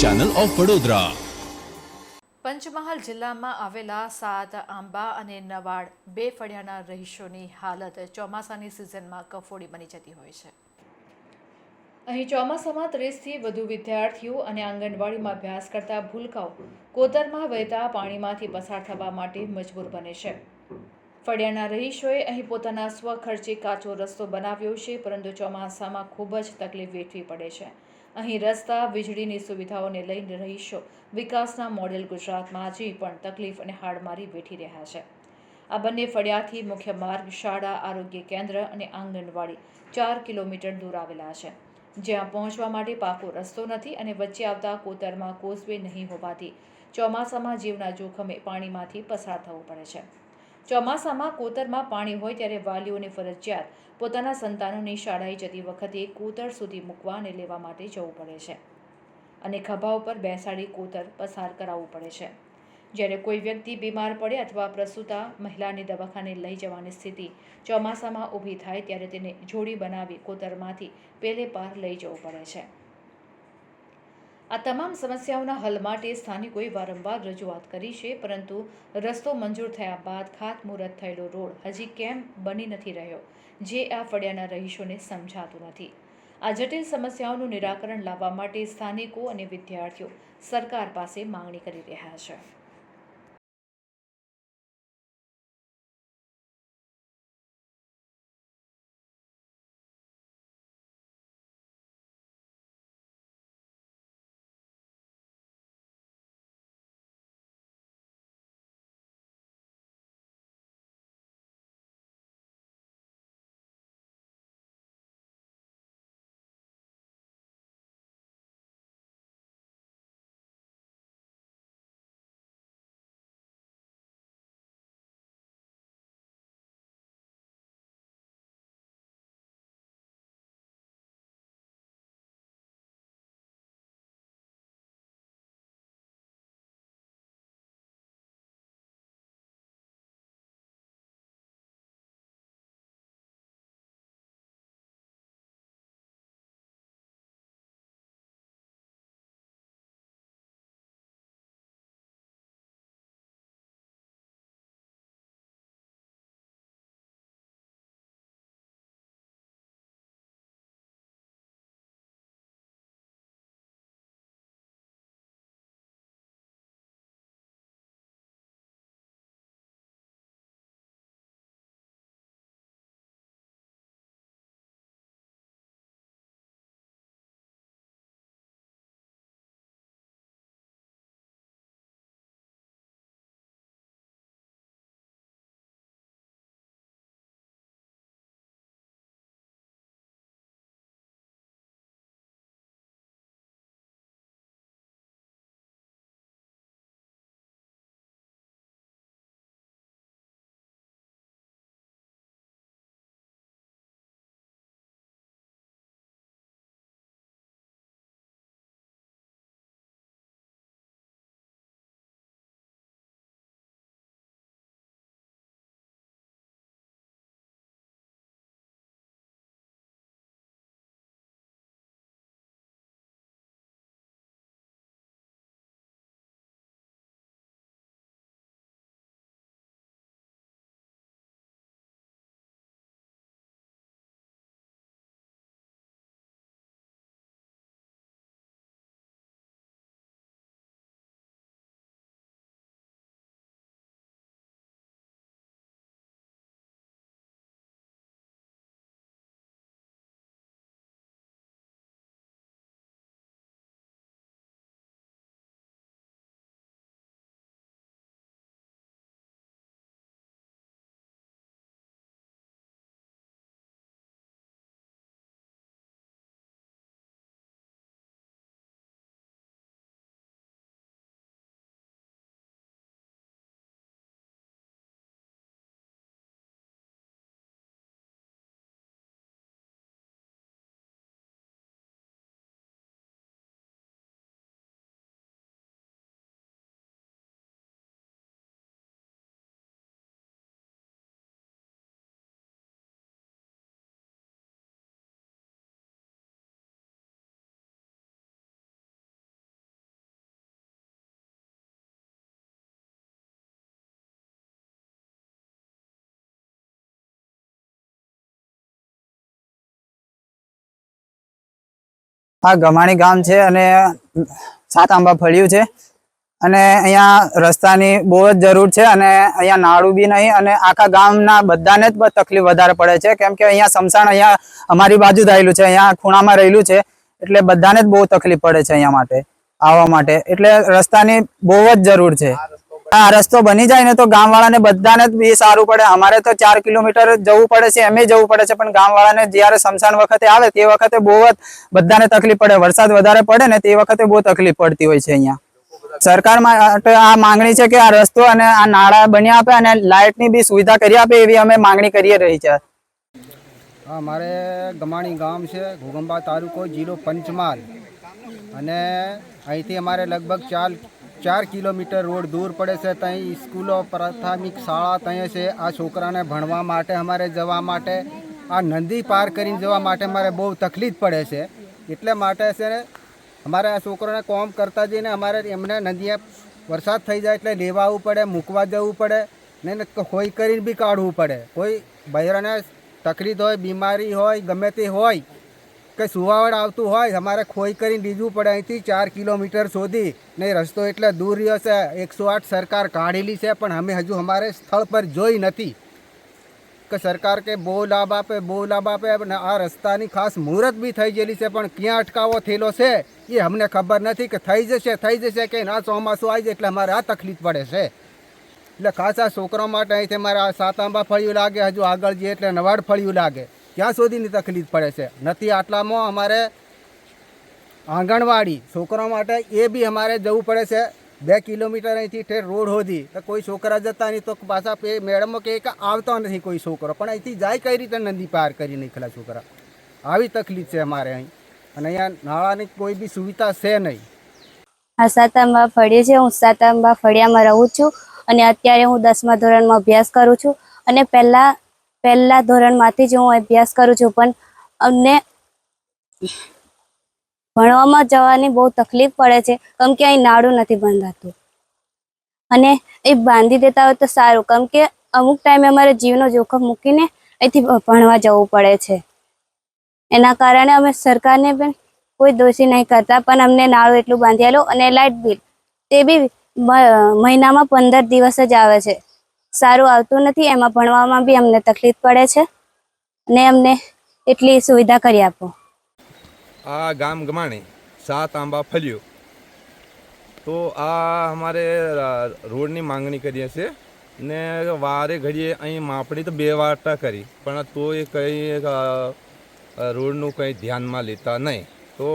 Channel of Vadodara Panchmahal જિલ્લામાં આવેલા સાત આંબા અને નવાડ બે ફળિયાના રહીશોની હાલત ચોમાસાની સિઝનમાં કફોડી બની જતી હોય છે. અહીં ચોમાસામાં ત્રીસથી વધુ વિદ્યાર્થીઓ અને આંગણવાડીમાં અભ્યાસ કરતા ભૂલકાઓ કોતરમાં વહેતા પાણીમાંથી પસાર થવા માટે મજબૂર બને છે. ફળિયાના રહીશોએ અહીં પોતાના સ્વખર્ચે કાચો રસ્તો બનાવ્યો છે પરંતુ ચોમાસામાં ખૂબ જ તકલીફ વેઠવી પડે છે. અહીં રસ્તા, વીજળીની સુવિધાઓને લઈને રહીશો. વિકાસના મોડેલ ગુજરાતમાં હજી પણ તકલીફ અને હાડમારી વેઠી રહ્યા છે. આ બંને ફળિયાથી મુખ્ય માર્ગ, શાળા, આરોગ્ય કેન્દ્ર અને આંગણવાડી ચાર કિલોમીટર દૂર આવેલા છે. જ્યાં પહોંચવા માટે પાકો રસ્તો નથી અને વચ્ચે આવતા કોતરમાં કોઝવે નહીં હોવાથી ચોમાસામાં જીવના જોખમે પાણીમાંથી પસાર થવું પડે છે. ચોમાસામાં કોતરમાં પાણી હોય ત્યારે વાલીઓને ફરજિયાત પોતાના સંતાનોની શાળાએ જતી વખતે કોતર સુધી મૂકવા અને લેવા માટે જવું પડે છે. અને ખભા ઉપર બેસાડી કોતર પસાર કરાવવું પડે છે. જ્યારે કોઈ વ્યક્તિ બીમાર પડે અથવા પ્રસૂતા મહિલાને દવાખાને લઈ જવાની સ્થિતિ ચોમાસામાં ઊભી થાય ત્યારે તેને જોડી બનાવી કોતરમાંથી પેલે પાર લઈ જવું પડે છે. આ તમામ સમસ્યાઓના હલ માટે સ્થાનિકોએ વારંવાર રજૂઆત કરી છે, પરંતુ રસ્તો મંજૂર થયા બાદ ખાતમુહૂર્ત થયેલો રોડ હજી કેમ બની નથી રહ્યો, જે આ ફળિયાના રહીશોને સમજાતું નથી. આ જટિલ સમસ્યાઓનું નિરાકરણ લાવવા માટે સ્થાનિકો અને વિદ્યાર્થીઓ સરકાર પાસે માંગણી કરી રહ્યા છે. આ ગમાણી ગામ છે અને સાત આંબા ફળ્યું છે. અને અહીંયા રસ્તાની બહુ જ જરૂર છે અને અહીંયા નાળું બી નહીં અને આખા ગામના બધાને જ તકલીફ વધારે પડે છે. કેમ કે અહીંયા સમસાણ અહીંયા અમારી બાજુ જ આવેલું છે. અહીંયા ખૂણામાં રહેલું છે. એટલે બધાને જ બહુ તકલીફ પડે છે અહીંયા માટે, આવવા માટે. એટલે રસ્તાની બહુ જ જરૂર છે. આ રસ્તો બની જાય ને તો ગામવાળાને બધાને બી સારું પડે. અમારે તો ચાર કિલોમીટર જવું પડે છે એમ જવું પડે છે, પણ ગામવાળાને જયારે સમસાન વખતે આવે તે વખતે બહુ જ બધાને તકલીફ પડે. વરસાદ વધારે પડે ને તે વખતે બહુ તકલીફ પડતી હોય છે અહીંયા. સરકાર માટે આ માંગણી છે કે આ રસ્તો અને આ નાળા બની આપે અને લાઇટની બી સુવિધા કરી આપે એવી અમે માંગણી કરીએ રહી છે. અમારે ગમાણી ગામ છે ઘોગંબા તાલુકો જિલ્લો પંચમહાલ. અને અહીંથી અમારે લગભગ ચાર ચાર કિલોમીટર રોડ દૂર પડે છે, ત્યાં સ્કૂલો, પ્રાથમિક શાળા ત્યાં છે. આ છોકરાને ભણવા માટે અમારે જવા માટે, આ નદી પાર કરીને જવા માટે અમારે બહુ તકલીફ પડે છે. એટલે માટે છે ને, અમારે આ છોકરાને કોમ કરતા જઈને અમારે એમને નદીએ વરસાદ થઈ જાય એટલે લેવા આવવું પડે, મૂકવા જવું પડે, ને કોઈ કરીને બી કાઢવું પડે. કોઈ બૈરાને તકલીફ હોય, બીમારી હોય, ગમે તે હોય કે સુવાવડ આવતું હોય, અમારે ખોઈ કરીને બીજું પડે. અહીંથી ચાર કિલોમીટર સુધી ને રસ્તો એટલે દૂર રહ્યો છે. એકસો આઠ સરકાર કાઢેલી છે, પણ અમે હજુ અમારે સ્થળ પર જોઈ નથી. કે સરકાર કે બહુ લાભ આપે, બહુ લાભ આપે, અને આ રસ્તાની ખાસ મુહૂર્ત બી થઈ ગયેલી છે, પણ ક્યાં અટકાવો થયેલો છે, એ અમને ખબર નથી કે થઈ જશે થઈ જશે કે ના, ચોમાસું આવી જાય એટલે અમારે આ તકલીફ પડે છે. એટલે ખાસ આ છોકરા માટે અહીંથી મારે સાત આંબા ફળિયું લાગે, હજુ આગળ જઈએ એટલે નવાડ ફળિયું લાગે. ત્યાં સુધીની તકલીફ પડે છે. નથી આટલામાં અમારે આંગણવાડી છોકરા માટે એ બી અમારે જવું પડે છે. બે કિલોમીટર અહીંથી ઠેર રોડ સુધી તો કોઈ છોકરા જતા નહીં તો પાછા એ મેડમો કે આવતો નથી કોઈ છોકરો. પણ અહીંથી જાય કઈ રીતે નદી પાર કરી નીકળ્યા છોકરા? આવી તકલીફ છે અમારે અહીં. અને અહીંયા નાળાની કોઈ બી સુવિધા છે નહીં. સાતાંબા ફળિયું છે. હું સાતાંબા ફળિયામાં રહું છું. અને અત્યારે હું દસમા ધોરણમાં અભ્યાસ કરું છું. અને પહેલા પહેલા ધોરણમાંથી જ હું અભ્યાસ કરું છું, પણ અમને ભણવામાં જવાની બહુ તકલીફ પડે છે, કેમ કે અહીં નાડું નથી બંધાતું. અને એ બાંધી દેતા હોય તો સારું, કેમ કે અમુક ટાઈમે અમારે જીવનો જોખમ મૂકીને અહીંથી ભણવા જવું પડે છે. એના કારણે અમે સરકારને પણ કોઈ દોષી નહીં કરતા, પણ અમને નાળું એટલું બાંધેલું અને લાઇટ બિલ તે બી મહિનામાં પંદર દિવસ જ આવે છે. સારું આવતું નથી, એમાં ભણવામાં બી અમને તકલીફ પડે છે. અને અમને એટલી સુવિધા કરી આપો. આ ગામ ગમાણી, સાત આંબા ફલ્યું તો આ અમારે રોડની માંગણી કરીએ છીએ. ને વારે ઘડીએ અહીં માપણી તો બે વાર કરી, પણ તો એ કંઈ રોડનું કંઈ ધ્યાનમાં લેતા નહીં. તો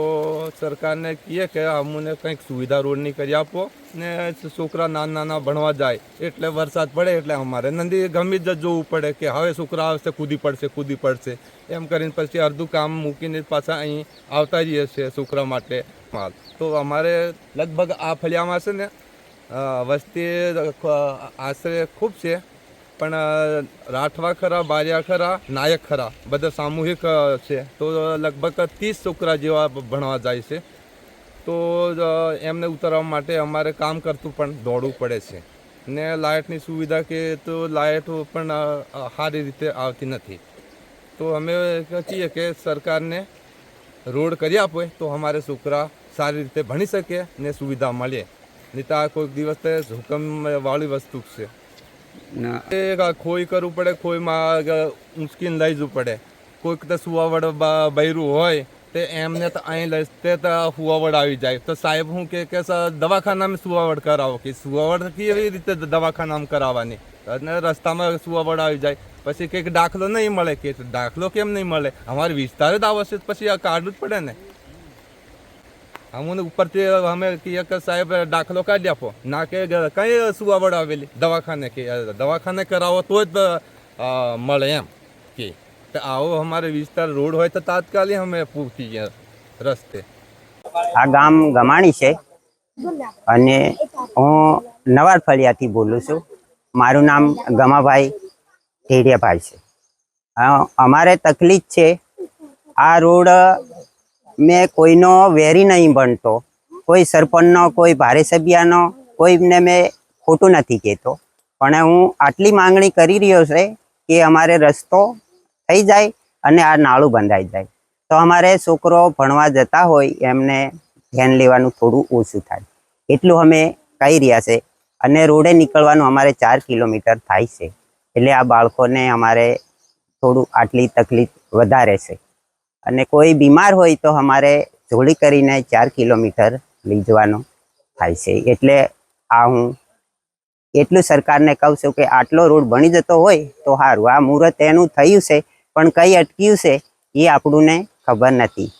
સરકારને કહીએ કે અમને કંઈક સુવિધા રોડની કરી આપો ને છોકરા નાના નાના ભણવા જાય. એટલે વરસાદ પડે એટલે અમારે નંદી ગમી જ જોવું પડે કે હવે છોકરા આવશે, કૂદી પડશે કૂદી પડશે. એમ કરીને પછી અડધું કામ મૂકીને પાછા અહીં આવતા રહીએ છીએ છોકરા માટે માલ. તો અમારે લગભગ આ ફળિયામાં છે ને વસ્તી આશરે ખૂબ છે. પણ રાઠવા ખરા, બારિયા ખરા, નાયક ખરા, બધા સામૂહિક છે. તો લગભગ ત્રીસ છોકરા જેવા ભણવા જાય છે. તો એમને ઉતારવા માટે અમારે કામ કરતું પણ દોડવું પડે છે. ને લાઇટની સુવિધા કે તો લાઇટ પણ સારી રીતે આવતી નથી. તો અમે કહીએ કે સરકારને રોડ કરી આપે, તો અમારે છોકરા સારી રીતે ભણી શકે ને સુવિધા મળે. નહીં તો આ કોઈક દિવસ તો જોખમ વાળી વસ્તુ છે. ખોઈ કરવું પડે ખોઈમાં ઉંચકીને લઈ જવું પડે. કોઈક તો સુવાવડ બૈરું હોય, તે એમને તો અહીં લઈ તે તો સુવાવડ આવી જાય. તો સાહેબ હું કે કે દવાખાનામાં સુવાવડ કરાવો કે સુવાવડ કેવી રીતે દવાખાનામાં કરાવવાની? અને રસ્તામાં સુવાવડ આવી જાય. પછી કંઈક દાખલો નહીં મળે કે, દાખલો કેમ નહીં મળે? અમારે વિસ્તાર જ આવશે પછી આ કાઢવું જ પડે ને. અમને ઉપરથી અમે કહીએ સાહેબ દાખલો કાઢી આપો. ના કે કઈ સુવાવડ આવેલી? દવાખાને કે, દવાખાને કરાવો તો જ મળે એમ. કે આવો અમારે વિસ્તાર રોડ હોય તો તાત્કાલિક અમે પૂરતી ગયા રસ્તે. આ ગામ ગમાણી છે. અને હું નવાર ફળિયાથી બોલું છું. મારું નામ ગમાભાઈ ઢેડિયાભાઈ છે. અમારે તકલીફ છે. આ રોડ મેં કોઈનો વેરી નહીં બનતો. કોઈ સરપંચનો, કોઈ ધારાસભ્યનો કોઈને મેં ખોટું નથી કહેતો. પણ હું આટલી માંગણી કરી રહ્યો છે કે અમારે રસ્તો થઈ જાય અને આ નાળું બંધાઈ જાય. તો અમારે છોકરો ભણવા જતા હોય એમને ધ્યાન લેવાનું થોડું ઓછું થાય. એટલું અમે કહી રહ્યા છે. અને રોડે નીકળવાનું અમારે ચાર કિલોમીટર થાય છે. એટલે આ બાળકોને અમારે થોડું આટલી તકલીફ વધારે છે. અને કોઈ બીમાર હોય તો અમારે જોડી કરીને ચાર કિલોમીટર લઈ જવાનું થાય છે. એટલે આ હું એટલું સરકારને કહું છું કે આટલો રોડ બની જતો હોય તો સારું આ મુહૂર્ત એનું થયું છે, પણ કઈ અટક્યું છે એ આપણને ખબર નથી.